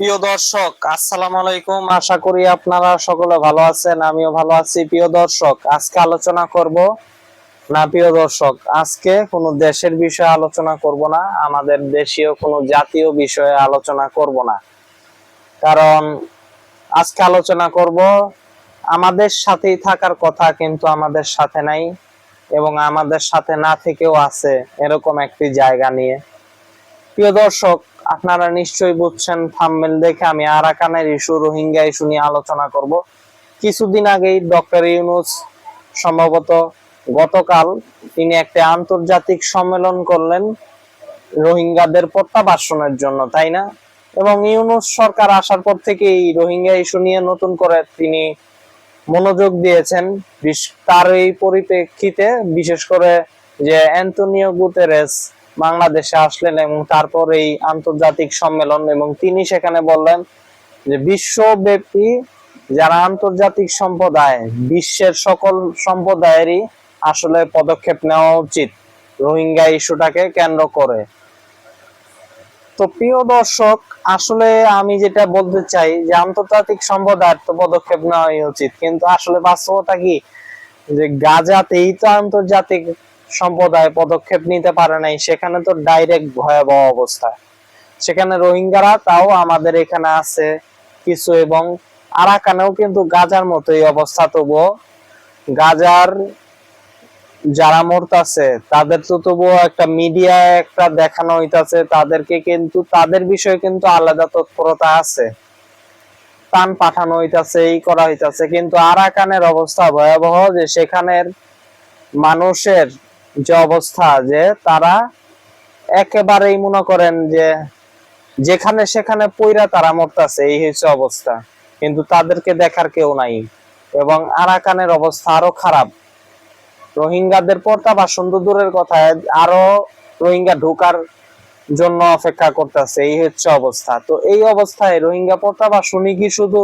প্রিয় দর্শক, আসসালামু আলাইকুম। আশা করি আপনারা সকলে ভালো আছেন, আমিও ভালো আছি। প্রিয় দর্শক, আজকে আলোচনা করব না, প্রিয় দর্শক, আজকে কোনো দেশের বিষয়ে আলোচনা করব না, আমাদের দেশীয় কোনো জাতীয় বিষয়ে আলোচনা করব না। কারণ আজকে আলোচনা করব আমাদের সাথেই থাকার কথা কিন্তু আমাদের সাথে নাই এবং আমাদের সাথে না থেকেও আছে এরকম একটি জায়গা নিয়ে। প্রিয় দর্শক আপনারা নিশ্চয়ই বুঝছেন থাম্বনেল দেখে আমি আরাকানের ইস্যু, রোহিঙ্গা ইস্যু নিয়ে আলোচনা করব। কিছুদিন আগেই ডক্টর ইউনুস সম্ভবত গতকাল তিনি একটা আন্তর্জাতিক সম্মেলন করলেন রোহিঙ্গাদের প্রত্যাবাসনের জন্য, তাই না? এবং ইউনুস সরকার আসার পর থেকেই রোহিঙ্গা ইস্যু নিয়ে নতুন করে তিনি মনোযোগ দিয়েছেন। তার এই পরিপ্রেক্ষিতে বিশেষ করে যে অ্যান্টনিও গুতেরেস বাংলাদেশে আসলেন এবং তারপর এই আন্তর্জাতিক সম্মেলন এবং তিনি সেখানে বললেন যে বিশ্বব্যাপী যারা আন্তর্জাতিক সম্প্রদায়, বিশ্বের সকল সম্প্রদায়েরই আসলে পদক্ষেপ নেওয়া উচিত রোহিঙ্গা ইস্যুটাকে কেন্দ্র করে। তো প্রিয় দর্শক, আসলে আমি যেটা বলতে চাই যে আন্তর্জাতিক সম্প্রদায়ের তো পদক্ষেপ নেওয়াই উচিত, কিন্তু আসলে বাস্তবতা কি? যে গাজাতেই তো আন্তর্জাতিক সম্প্রদায় পদক্ষেপ নিতে পারে নাই, সেখানে তো ডাইরেক্ট ভয়াবহ অবস্থা। সেখানে রোহিঙ্গারা তাও আমাদের এখানে আছে কিছু এবং আরাকানেও কিন্তু গাজার মতোই অবস্থা। তবুও গাজার যারা মরতাছে, তাদের তো তবুও একটা মিডিয়া একটা দেখানো হইতাছে, তাদেরকে কিন্তু, তাদের বিষয়ে কিন্তু আলাদা তৎপরতা আছে। টান পাঠানো হইতাছে, এই করা হইতাছে, কিন্তু আরাকানের অবস্থা ভয়াবহ যে সেখানের মানুষের যে অবস্থা যে তারা একেবারেই মনে করেন যে যেখানে সেখানে পইরা তারা মরতাছে, এই হচ্ছে অবস্থা। কিন্তু তাদেরকে দেখার কেউ নাই। এবং আরাকানের অবস্থা আরও খারাপ। রোহিঙ্গাদের প্রত্যাবাসন তো দূরের কথা, আরও রোহিঙ্গা ঢোকার জন্য অপেক্ষা করতেছে, এই হচ্ছে অবস্থা। তো এই অবস্থায় রোহিঙ্গা প্রত্যাবাসনই কি শুধু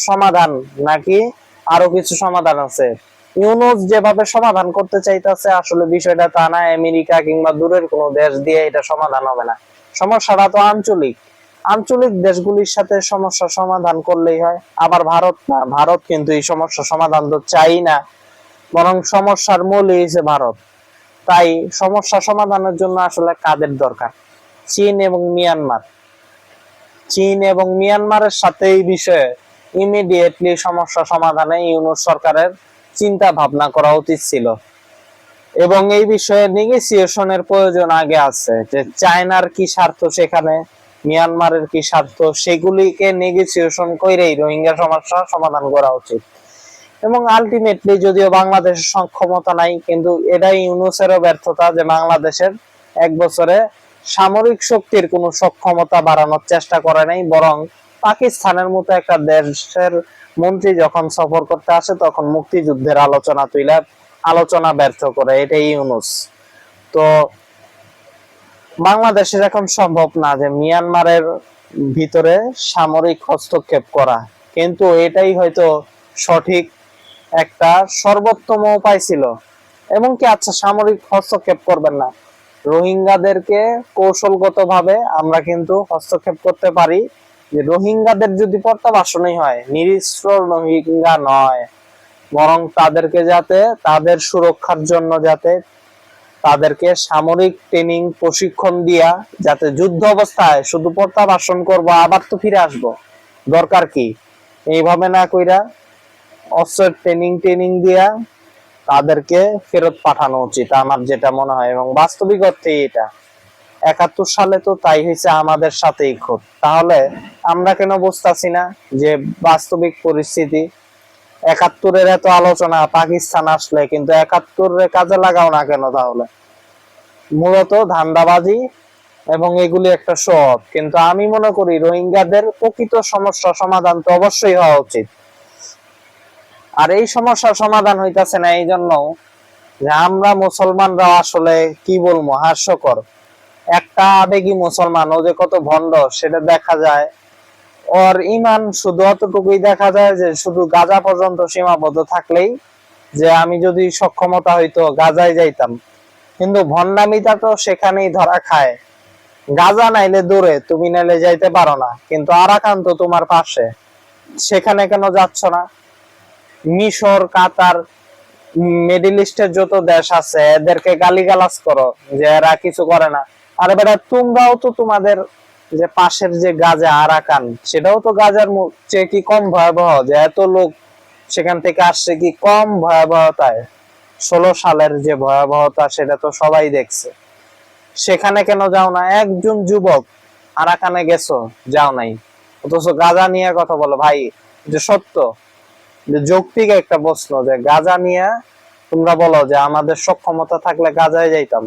সমাধান নাকি আরও কিছু সমাধান আছে? ইউনুস যেভাবে সমাধান করতে চাইতেছে, আসলে বিষয়টা তা না, আমেরিকা কিংবা দূরের কোনো দেশ দিয়ে এটা সমাধান হবে না। সমস্যাটা তো আঞ্চলিক। আঞ্চলিক দেশগুলির সাথে সমস্যা সমাধান করলেই হয়। আবার ভারত না, ভারত কিন্তু এই সমস্যা সমাধান তো চাই না, বরং সমস্যার মূলই হচ্ছে ভারত। তাই সমস্যা সমাধানের জন্য আসলে কাদের দরকার? চীন এবং মিয়ানমার। চীন এবং মিয়ানমারের সাথে এই বিষয়ে ইমিডিয়েটলি সমস্যা সমাধানে ইউনুস সরকারের চিন্তা ভাবনা করা উচিত ছিল। এবং এই বিষয়ে নেগোসিয়েশনের প্রয়োজন আগে আছে যে চায়নার কি স্বার্থ সেখানে, মিয়ানমারের কি স্বার্থ, সেগুলিকে নেগোসিয়েশন করেই রোহিঙ্গা সমস্যা সমাধান করা উচিত। এবং আলটিমেটলি যদিও বাংলাদেশের সক্ষমতা নাই, কিন্তু এটাই ইউনুসেরও ব্যর্থতা যে বাংলাদেশের এক বছরে সামরিক শক্তির কোনো সক্ষমতা বাড়ানোর চেষ্টা করে নাই, বরং পাকিস্তানের মতো একটা দেশের মন্ত্রী যখন সফর করতে আসে, তখন মুক্তিযুদ্ধের আলোচনা তুইলা আলোচনা ব্যর্থ করে। এটাই ইউনুস। তো বাংলাদেশের এখন সম্ভব না যে মিয়ানমারের ভিতরে সামরিক হস্তক্ষেপ করা। কিন্তু এটাই হয়তো সঠিক একটা সর্বোত্তম উপায় ছিল। এবং কি আচ্ছা সামরিক হস্তক্ষেপ করবেন না। রোহিঙ্গাদেরকে কৌশলগতভাবে আমরা কিন্তু হস্তক্ষেপ করতে পারি। যে রোহিঙ্গাদের যদি প্রত্যাবাসনই হয় নিরিশ্র রোহিঙ্গা নয়, বরং তাদেরকে যাতে, তাদের সুরক্ষার জন্য যাতে, তাদেরকে সামরিক ট্রেনিং প্রশিক্ষণ দিয়া যাতে যুদ্ধ অবস্থায় শুধু প্রত্যাবাসন করব, আবার তো ফিরে আসব। দরকার কি? এইভাবে না কইরা অস্ত্রের ট্রেনিং ট্রেনিং দিয়া তাদেরকে ফেরত পাঠানো উচিত, আমার যেটা মনে হয়, এবং বাস্তবিক অর্থে এটা। একাত্তর সালে তো তাই হয়েছে আমাদের সাথেই খুব। তাহলে আমরা কেন বুঝতেছি না যে বাস্তবিক পরিস্থিতি? একাত্তরের এত আলোচনা, পাকিস্তান আসলে, কিন্তু একাত্তরের কাজে লাগাও না কেন তাহলে? মূলত ধান্দাবাজি এবং এগুলি একটা সব। কিন্তু আমি মনে করি রোহিঙ্গাদের প্রকৃত সমস্যা সমাধান তো অবশ্যই হওয়া উচিত। আর এই সমস্যার সমাধান হইতাছে না এই জন্য আমরা মুসলমানরা আসলে কি বলব, হাস্যকর। একটা আবেগী মুসলমান, ও যে কত ভণ্ড, সেটা দেখা যায়। ওর ইমান শুধু অতটুকুই দেখা যায় যে, শুধু গাজা পর্যন্ত সীমাবদ্ধ থাকলেই যে আমি যদি সক্ষমতা হইতো, গাজায় যাইতাম। কিন্তু ভণ্ডামিটা তো সেখানেই ধরা খায়। গাজা নাইলে দূরে, তুমি নাইলে যাইতে পারো না। কিন্তু আরাকান তো তোমার পাশে। সেখানে কেন যাচ্ছ না? মিশর, কাতার মিডিল ইস্টের যত দেশ আছে, এদেরকে গালিগালাজ করো যে এরা কিছু করে না। আরে বেটা তোমরাও তো তোমাদের যে পাশের যে গাজা আরাকান, সেটাও তো গাজার চেয়ে কি কম ভয়াবহ? যে এত লোক সেখান থেকে আসছে কি কম ভয়াবহতায়? ষোলো সালের যে ভয়াবহতা, সেটা তো সবাই দেখছে। সেখানে কেন যাও না? একজন যুবক আরাকানে গেছো, যাও নাই। অথচ গাজা নিয়ে কথা বলো, ভাই, যে সত্য, যে যৌক্তিক একটা প্রশ্ন, যে গাজা নিয়ে তোমরা বলো যে আমাদের সক্ষমতা থাকলে গাজায় যাইতাম।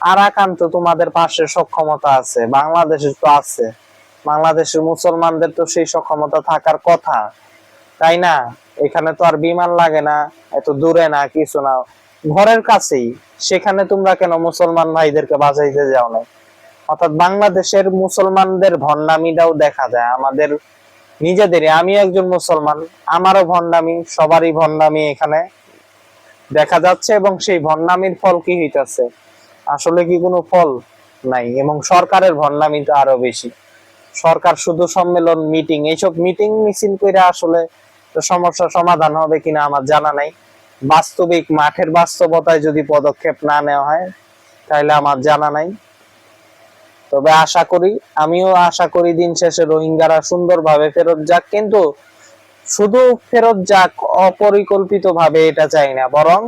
আরাকান তো তোমাদের পাশে সক্ষমতা আছে, বাংলাদেশে তো আছে। বাংলাদেশের মুসলমানদের তো সেই সক্ষমতা থাকার কথা। তাই না? এখানে তো আর বিমান লাগে না, এত দূরে না, কিছু না। ঘরের কাছেই, সেখানে তোমরা কেন মুসলমান ভাইদেরকে বাঁচাইতে যাও না অর্থাৎ বাংলাদেশের মুসলমানদের ভণ্ডামিটাও দেখা যায়, আমাদের নিজেদেরই। আমি একজন মুসলমান, আমারও ভণ্ডামি, সবারই ভণ্ডামি এখানে দেখা যাচ্ছে এবং সেই ভণ্ডামির ফল কি হইতাছে? আসলে কি কোনো ফল নাই এবং সরকারের ভণ্ডামি তো আরও বেশি। সরকার শুধু সম্মেলন মিটিং এইসব মিটিং মিছিল করে আসলে সমস্যা সমাধান হবে কিনা আমার জানা নাই। বাস্তবিক মাঠের বাস্তবতায় যদি পদক্ষেপ না নেওয়া হয় তাহলে আমার জানা নাই। তবে আশা করি, আমিও আশা করি দিন শেষে রোহিঙ্গারা সুন্দরভাবে ফেরত যাক, কিন্তু শুধু ফেরত যাক অপরিকল্পিত ভাবে এটা চাই না, বরং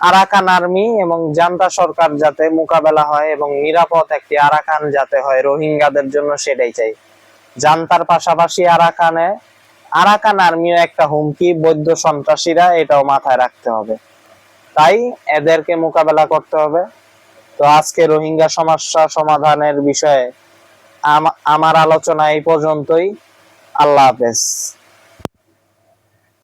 আরাকান আর্মি এবং জান্তা সরকার যাতে মোকাবেলা হয় এবং নিরাপদ একটি আরাকান যাতে হয়, রোহিঙ্গাদের জন্য সেটাই চাই। জান্তার পাশাপাশি আরাকানে, আরাকান আর্মিও একটা হুমকি, বৈধ সন্ত্রাসীরা এটাও মাথায় রাখতে হবে। তাই এদেরকে মোকাবেলা করতে হবে। তো আজকে রোহিঙ্গা সমস্যা সমাধানের বিষয়ে আম- আমার আলোচনা এই পর্যন্তই। আল্লাহ হাফেজ।